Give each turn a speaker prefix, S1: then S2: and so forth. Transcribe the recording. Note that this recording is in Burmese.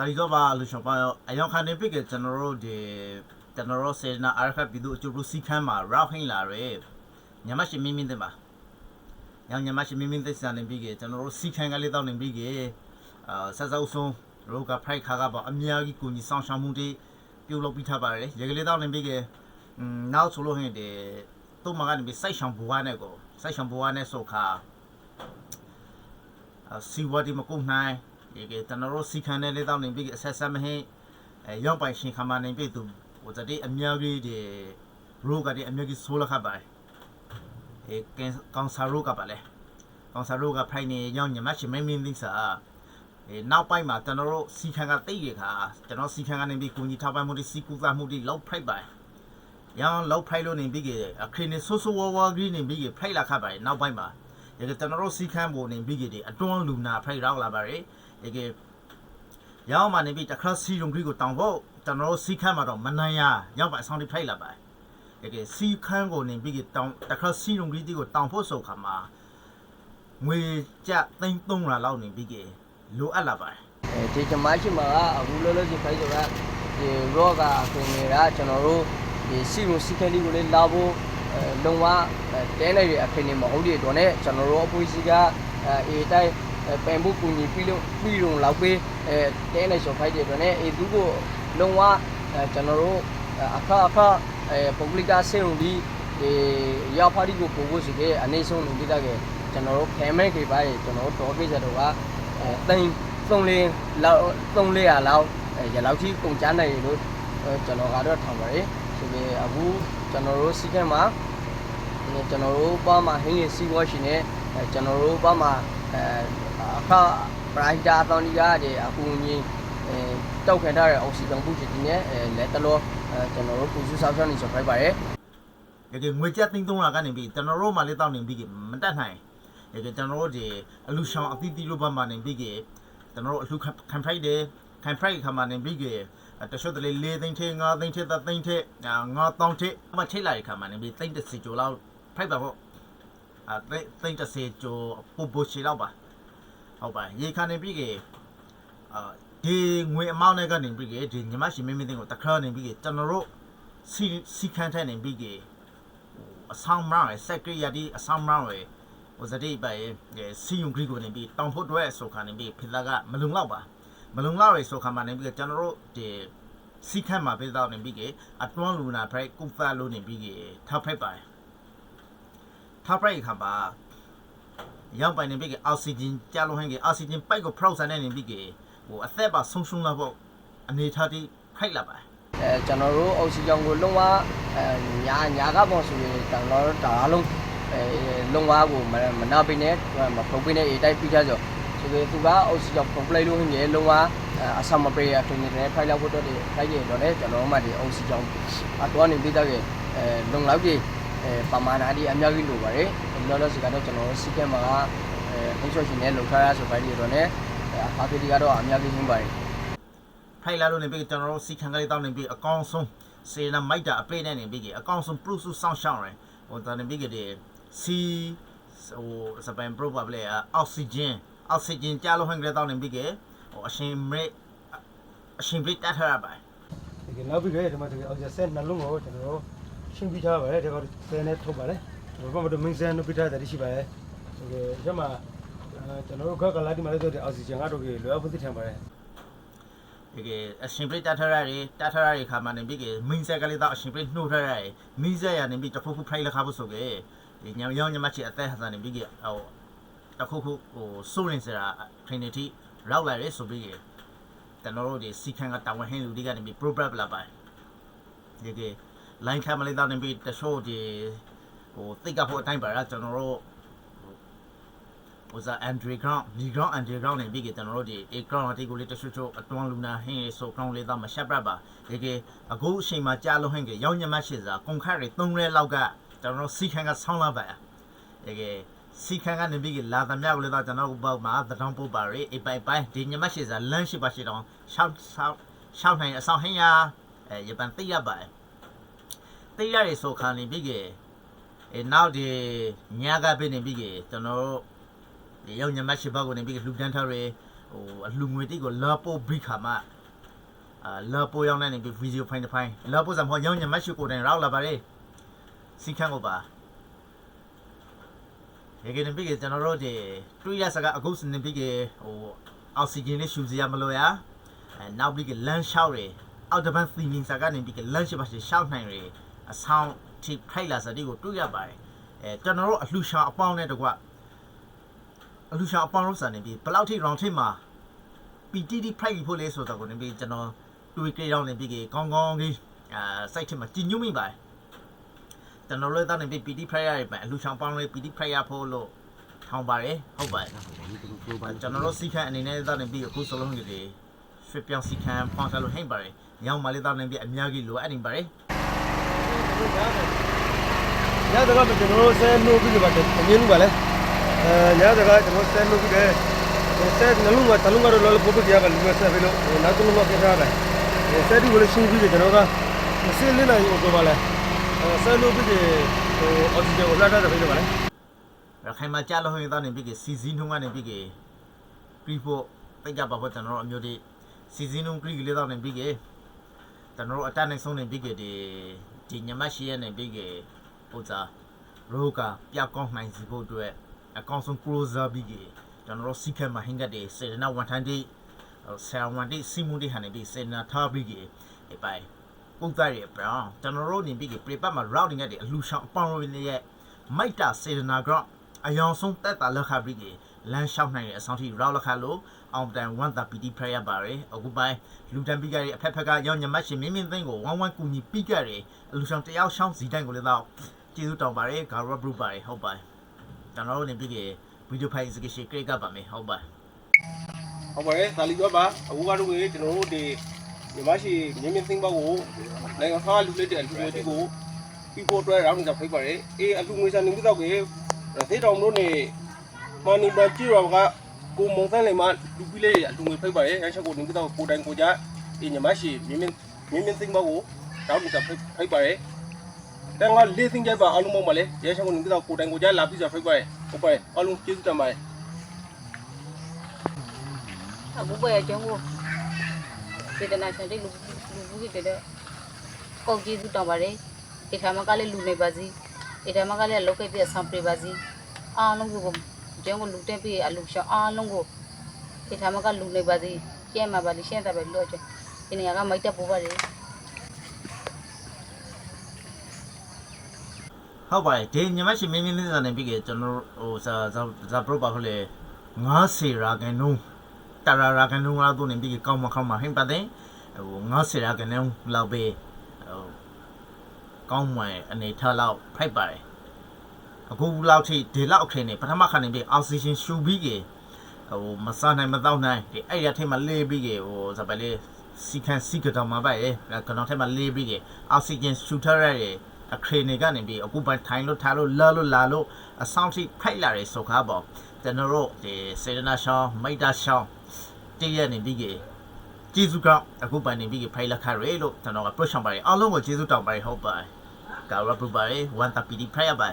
S1: တာရီတော့ပါလူရှော့ပါအယောင်ခန်နေပြစ်ကကျွန်တော်တို့ဒီကျွန်တော်တို့စေနာအာခတ်ပြည်သူအကျိုးစီခမ်းမှာရောက်ဟင်းလာရဲညမရှိမင်းမင်းတဲ့ပါညညမရှိမင်းမင်းတဲ့စံနေပြီးကကျွန်တော်တို့စီခမ်းကလေးတောင်းနေပြီးကအာဆက်စောက်ဆုံးရောကဖိုက်ခါကပါအများကြီးကိုကြီးဆောင်ရှောင်းမှုတွေပြုလုပ်ပြီးထားပါတယ်ရေကလေးတောင်းနေပြီးကอืมနောက်ဆိုလို့ဟင်းဒီတော့မကနေပြီးစိုက်ရှောင်းဘွားနဲ့ကိုစိုက်ရှောင်းဘွားနဲ့ဆိုခါစီဝါဒီမကုန်နိုင် ဒီကတနရောစီခန်နဲ့လေးတောင်းနေပြီအဆက်ဆက်မဟင်းအဲရောက်ပိုင်ရှင်ခမနေပြီသူဟိုတတိအများကြီးဒီရိုးကဒီအများကြီးဆိုးလခပါအဲကန်ကောင်ဆာရိုးကပါလေကောင်ဆာရိုးကဖိုင်နေရောက်ညမရှိမင်းမင်းသိစာအဲနောက်ပိုင်းမှာတနရောစီခန်ကတိတ်ရခါကျွန်တော်စီခန်ကနေပြီကိုကြီးထောက်ပံ့မှုတွေစီကူသားမှုတွေလောက်ဖိုက်ပါရအောင်လောက်ဖိုက်လို့နေပြီကအခင်းနေဆိုးဆိုးဝါးဝါးကြီးနေပြီကဖိုက်လာခပါနောက်ပိုင်းမှာရေကကျွန်တော်တို့စီခန်းပေါ်နေပြီးကြတယ်အတွန်းလူနာဖိုက်ရောက်လာပါရယ် ရေကရောက်မှနေပြီးတခါစီရုံကြီးကိုတောင်ဖို့ကျွန်တော်တို့စီခန်းမှာတော့မနိုင်ရရောက်ပါအဆောင်တိဖိုက်လာပါရေကစီခန်းကိုနေပြီးတောင်တခါစီရုံကြီးကိုတောင်ဖို့ဆိုခါမှာငွေကြသိန်း300လောက်နေပြီးကြလိုအပ်လာပါ
S2: အဲဒီဂျမရှိမှာကအခုလောလောဆယ်ဖိုက်ဆိုကဒီရော့ကအခင်းနေတာကျွန်တော်တို့ဒီစီရုံစီခဲလေးကိုလေးလာဖို့အဲလုံဝတဲနေရအခင်းနေမဟုတ်တဲ့တော့ ਨੇ ကျွန်တော်တို့အပွေးစီကအေးတိုင်း ပန်ဖို့ကူညီပြီးလို့ပြီးတော့လောက်ပေးအဲတဲနေဆိုဖိုက်တဲ့တော့ ਨੇ အေးသူကိုလုံဝကျွန်တော်တို့အခါအခါအဲပုဂ္ဂလိကစေုံဒီဒီရောက်ဖာဒီကိုပို့ဖို့စီတဲ့အနေဆုံးနေတတ်ခဲ့ကျွန်တော်တို့ခဲမဲခေပါရေကျွန်တော်တို့တော်ပြည့်စတော့ကအဲတိန်သုံးလေးလောက်သုံးလေးရလောက်ရလောက်ကြီးကုန်ချနိုင်လို့ကျွန်တော်ကတော့ထောင်ပါတယ်ဆိုပြီးအခုကျွန်တော်တို့စီကံမှာကျွန်တော်တို့ဘာမှဟင်းရစီဝါရှင်နဲ့ကျွန်တော်တို့ဘာမှအဲ အခါပရိုက်တာတောင်းဒီကဒီအခုကြီးအဲတောက်ခံထားတဲ့အောက်ဆီဂျင်ပူချင်ဒီနဲ့လက်တလောကျွန်တော်တို့ပူစုဆောက်ရှောက်နေဆိုဖိုက်ပါတယ်
S1: ရေကငွေကြသိန်း300ကနေပြီးကျွန်တော်တို့မှလေးတောင်းနေပြီးကြမတက်နိုင်ရေကကျွန်တော်တို့ဒီအလူရှောင်းအသီးသီးလိုဘမှနေပြီးကြကျွန်တော်တို့အလူခံဖိုက်တယ်ခံဖိုက်ခါမှနေပြီးကြတချို့တလေ၄သိန်းထဲ၅သိန်းထဲ၃သိန်းထဲ၅တောင်းထဲမထိလိုက်ခါမှနေပြီးသိန်း30ကျော်လောက်ဖိုက်ပါပေါ့အဲသိန်း30ကျော်ပို့ပို့ချီလောက်ပါ ဟုတ်ပါရေခါနေပြီးကြအာဒီငွေအမောင်းနဲ့ကနေပြီးကြဒီညီမရှိမင်းမင်းတင်ကိုတခါနေပြီးကြကျွန်တော်တို့စီစီခန်းထဲနေပြီးကြအဆောင်မရယ်စက်ကရတီအဆောင်မရယ်ဟိုစတိပဲစီယုံဂရီကိုနေပြီးတောင်ဖို့အတွက်ဆိုခါနေပြီးဖိလာကမလုံလောက်ပါမလုံလောက်ရယ်ဆိုခါမှနေပြီးကျွန်တော်တို့ဒီစီခန့်မှာပြတော့နေပြီးကအတွန်းလူနာဖရိုက်ကုဖာလို့နေပြီးကထောက်ဖက်ပါထောက်ဖက်ခါပါ ရောက်ပိုင်နေပြီးကအောက်ဆီဂျင်ကြာလို့ဟင်းကအောက်ဆီဂျင်ပိုက်ကိုဖရောက်ဆန်နေနေပြီးကဟိုအသက်ပါဆုံးရှုံးလာဖို့အနေထားတိဖိုက်လာပါ
S2: အဲကျွန်တော်တို့အောက်ဆီဂျင်ကိုလုံးဝအဲညာညာကပေါ့ဆိုရင်ကျွန်တော်တို့ဒါအားလုံးအဲလုံးဝကိုမနာပိနဲ့မဖုတ်ပိနဲ့အေးတိုက်ပြီးကြဆိုဆိုပြီးသူကအောက်ဆီဂျင်ပုံပလိုက်လို့ဟင်းရေလုံးဝအဆမပရေအခင်းနေဖိုင်လောက်ဖို့တော့ဒီဖိုင်ရတော့လေကျွန်တော်တို့မှဒီအောက်ဆီဂျင်အတော့နေပြီးတော့အဲလုံလောက်ကြီးအဲပမာဏဒီအများကြီးလိုပါတယ် လောလောဆယ်ကတော့ကျွန်တော်တို့စီကဲမှာအဲဟင်းချောရှင်နဲ့လုံထားရဆိုဖိုင်ရတော့ねအာဖီဒီကတော့အများကြီးရှင်းပါတယ်
S1: ဖိုင်လာလို့နေပြီးကျွန်တော်တို့စီခံကလေးတောင်းနေပြီးအကောင်းဆုံးစေနာမိုက်တာအပိနဲ့နေပြီးအကောင်းဆုံး proof ဆောင်းရှောင်းရယ်ဟိုတန်နေပြီးကဒီစီဟိုစပန် probably အောက်ဆီဂျင်အောက်ဆီဂျင်ကြားလို့ဟန်ကလေးတောင်းနေပြီးကဟိုအရှင်မေအရှင်ပြတတ်ထားရပါ
S3: ဒီကနောက်ပြီးတော့ဒီမှာဒီအောက်ဆက်နှလုံးကိုကျွန်တော်တို့ရှင်းပြထားပါတယ်ဒီကဆယ်နဲ့ထုတ်ပါတယ် ဘာမှမတော့မင်းဆန်နုပြထားတယ်ရှိပါတယ်ဒီကကျမကျွန်တော်တို့ကကလာဒီမှာလည်းဆိုတဲ့အောက်ဆီဂျင်ကတော့လွယ်ဖို့သိထင်ပါတယ်
S1: ဒီကအရှင်ပြတတ်ထားရတယ်တတ်ထားရတဲ့ခါမှနေပြီးကမင်းဆက်ကလေးတော့အရှင်ပြနှုတ်ထားရတယ်မိဆက်ရနေပြီးတခုခုဖိုင်လက်ခါဖို့ဆိုကေဒီညောင်ရောင်းညမချီအသက်ဟဆန်နေပြီးကဟိုတခုခုဟိုစိုးရင်စရာ Trinity ရောက်လာရဲဆိုပြီးကကျွန်တော်တို့ဒီစီခန်ကတာဝန်ဟင်းလူတွေကနေပြီး program လာပါဒီက line ခံမလေးတော့နေပြီးတချို့ဒီ ဟိုတိတ်ကဖို့အတိုင်းပါလားကျွန်တော်တို့ဟိုစား underground underground underground နေပြီးကကျွန်တော်တို့ဒီ ground အတိတ်ကိုလေးတချို့ချို့အတွန်းလူနာဟင်းဆို ground လေးတော့မရှက်ပြတ်ပါဒီကအခုအချိန်မှာကြာလို့ဟင်းကရောင်းညမရှိစားကုန်ခါတွေ3ရဲလောက်ကကျွန်တော်တို့စီခန်ကဆောင်းလာပါဒီကစီခန်ကနေပြီးကလာသမျှကိုလည်းတော့ကျွန်တော်တို့ဘောက်မှာသတောင်းပို့ပါရအပိုင်ပိုင်ဒီညမရှိစားလမ်းရှိပါရှိတော့ရှောက်ရှောက်ရှောက်နိုင်အဆောင်ဟင်းရအဲရပန်သိရပါတယ်သိရရဆိုခါနေပြီးက အဲနောက်ဒီညကပြနေပြီးကကျွန်တော်တို့ဒီရောက်ညမရှိဘောက်ကိုနေပြီးလူတန်းထားရဟိုအလှငွေတိကိုလာပိုဘရိခါမှာအာလာပိုရောက်နေပြီဗီဒီယိုဖိုင်တစ်ဖိုင်လာပိုစံဟောရောင်းညမရှိကိုတိုင်ရောက်လာပါလေစီခန့်ကိုပါရေကနေပြီကကျွန်တော်တို့ဒီတွေးရစကအခုစနေပြီကဟိုအောက်ဆီဂျင်လေးရှူစရာမလိုရအဲနောက်ပြီကလမ်းလျှောက်ရအောက်တပန်းသီမင်းစကနေပြီကလမ်းရှိပါရှိရှောက်နိုင်ရအဆောင် ထိခိုက်လာစတိကိုတွေးရပါတယ်အဲကျွန်တော်တို့အလှရှောင်အပေါင်းနဲ့တကွအလှရှောင်အပေါင်းလို့စနေပြီဘယ်လောက်ထိ round ထိမှာ PTT price ဖို့လဲဆိုတော့ကိုနေပြီးကျွန်တော်တွေးကြတော့နေပြီးကောင်းကောင်းလေးအာ site ထဲမှာကြည်ညိုမိပါတယ်ကျွန်တော်လည်းတောင်းနေပြီး PT price ရပဲအလူချောင်းပေါင်းလေး PT price ရဖို့လို့ထောင်းပါတယ်ဟုတ်ပါတယ်ကျွန်တော်တို့စီခန့်အနေနဲ့တောင်းနေပြီးအခုစလုံးကြီးတွေရွှေပြောင်းစီခန့်ဖောင်းစားလို့ဟိမ့်ပါတယ်ညောင်းမလေးတောင်းနေပြီးအများကြီးလိုအပ်နေပါတယ်
S3: ညစကားကျွန်တော်ဆဲနိုးပြီးပါတယ်အမြင်ပါလေအဲညစကားကျွန်တော်ဆဲနိုးပြီးတယ်ဆဲနလုံးကတလုံးကတော့လောပုတ်ပြရပါလူဆဲပြီးလို့နောက်တလုံးကပြထားတယ်ဆဲဒီကိုလည်းရှင်းပြီးကျွန်တော်ကမစင်းလင်းနိုင်ဘူးတော့ပါလေဆဲနိုးပြီးဟိုအော်ဒီဂျင်ကိုလာတာပဲလို့ပါလေ
S1: ရခိုင်မှာကြားလို့ဟိတောင်းနေပြီးစီဇီနှုံးကနေပြီးကပြီးဖို့တိတ်ကြပါဖို့ကျွန်တော်တို့အမျိုးတွေစီဇီနှုံးပြီးလေးတောင်းနေပြီးကကျွန်တော်တို့အတန်းနိုင်ဆုံးနေပြီးကဒီ ဒီညမရှိရနေပြီးကဟိုစားရိုးကပြကောင်းနိုင်စီဖို့အတွက်အကောင်းဆုံး closer ပြီးကကျွန်တော်တို့စီခဲမှာဟင်ကတဲ့စေနာဝန်ထမ်းတွေဆရာဝန်တွေစီမူတွေဟန်နေပြီးစေနာထားပြီးကအပိုင်ပုံသားရပြောင်းကျွန်တော်တို့နေပြီးကပြပတ်မှာ routing တဲ့အလူဆောင်အပေါင်းရင်းရဲ့မိုက်တာစေနာကအယောင်ဆုံးတက်တာလက်ခပြီးက လမ်းလျှောက်နိုင်တဲ့အဆောင်ထိ route လက်ခလို့အောင်တန်1တာ PT prayer ပါရယ်အခုပိုင်းလူတန်ပြီးကြတဲ့အဖက်ဖက်ကရောင်းညမရှင်မင်းမင်းသိန်းကိုဝမ်းဝမ်းကူညီပြီးကြတယ်အလူဆောင်တယောက်ရှောင်းစီတိုင်းကိုလည်းတော့ကျေးဇူးတောင်းပါရယ်ဂါရဘရူပါရယ်ဟုတ်ပါကျွန်တော်တို့နေပြီးကဗီဒီယိုဖိုင်စကရှိခရက်ကပါမယ်ဟုတ်ပါ
S4: ဟုတ်ပါတယ်ဒါလီပြောပါအခုကတော့ကျွန်တော်တို့ဒီညီမရှိမြင်းမြင်းသိန်းပေါက်ကိုနိုင်ငံခါလူလက်တဲ့အလူမျိုးတိကိုပြီးဖို့အတွက်ရောင်းနေတာဖိတ်ပါတယ်အေးအလူငွေစာနေပြီးတော့ကေသေတော်တို့နေ မနီဘကြည့်ရောကကိုမုံသန်းလေမလူပြီးလေအလူငွေဖိတ်ပါတယ်အချက်ကိုနေပြီးတော့ကိုတိုင်ကိုကြအေးညီမရှိမြင်းမြင်းမြင်းမြင်းသိန်းပေါက်ကိုရောင်းနေတာဖိတ်ပါတယ်တန်ကလေးသိန်းကြပါအလုံးမောင်းပါလေရဲချက်ကိုနေပြီးတော့ကိုတိုင်ကိုကြလာပြီးဆိုဖိတ်ပါတယ်ဟုတ်ပါတယ်အလုံးကျေးဇူးတင်ပါတယ်
S5: အခုပဲအကျုံးကိုစေတနာရှင်တွေလူလူဘူးကြီးတဲ့ကောက်ကျေးဇူးတောင်းပါတယ်ဒီခါမှာကလည်းလူနေပါစီဒီခါမှာကလည်းလောက်ကပြဆောင်ပြပါစီအားလုံးကို အကျုံးကိုလူတက်ပြီးအလူရှောင်းအားလုံးကိုဒီခါမှာကလူနေပါစီကျဲမှာပါလိရှင်းတာပဲလို့ကျဒီနေရာကမိုက်တက်ပိုးပါတယ်
S1: ဟုတ်ပါတယ်ဒီညမရှင်မင်းမင်းလေးစာနေပြီးကကျွန်တော်ဟိုဇာဇာဇာပရိုပါခလေ90ရာကန်နုံတရာရာကန်နုံလာတော့နေပြီးကောင်းမခေါင်းမဟင်ပါတယ်ဟို90ရာကန်နုံလောက်ပဲဟိုကောင်းမွယ်အနေထားလောက်ဖိုက်ပါတယ် အခုလောက်ထိဒီလောက်အခင်းနေပထမခါနေပြီးအောက်ဆီဂျင်ရှူပြီးကဟိုမစားနိုင်မတော့နိုင်ဒီအဲ့ရထဲမှာလေးပြီးကဟိုဇာပလေးစီခန်စီကတော့မှာပါရဲ့ကတော့ထဲမှာလေးပြီးကအောက်ဆီဂျင်ရှူထားရတဲ့အခရေနေကနေပြီးအခုပိုင်းထိုင်လို့ထားလို့လာလို့လာလို့အဆောင်ထိဖိုက်လာတယ်ဆိုခါပေါ့ကျွန်တော်တို့ဒီစေရနာရှောင်းမိတ်တာရှောင်းတည့်ရနေပြီးကြီးကျေးဇူးကအခုပိုင်းနေပြီးဖိုက်လာခရဲလို့ကျွန်တော်ကပရိုရှောင်းပါတယ်အားလုံးကိုကျေးဇူးတောင်းပါတယ်ဟုတ်ပါတယ်ကာရပူပါတယ်ဝန်တာပီဒီဖရိုင်ပါ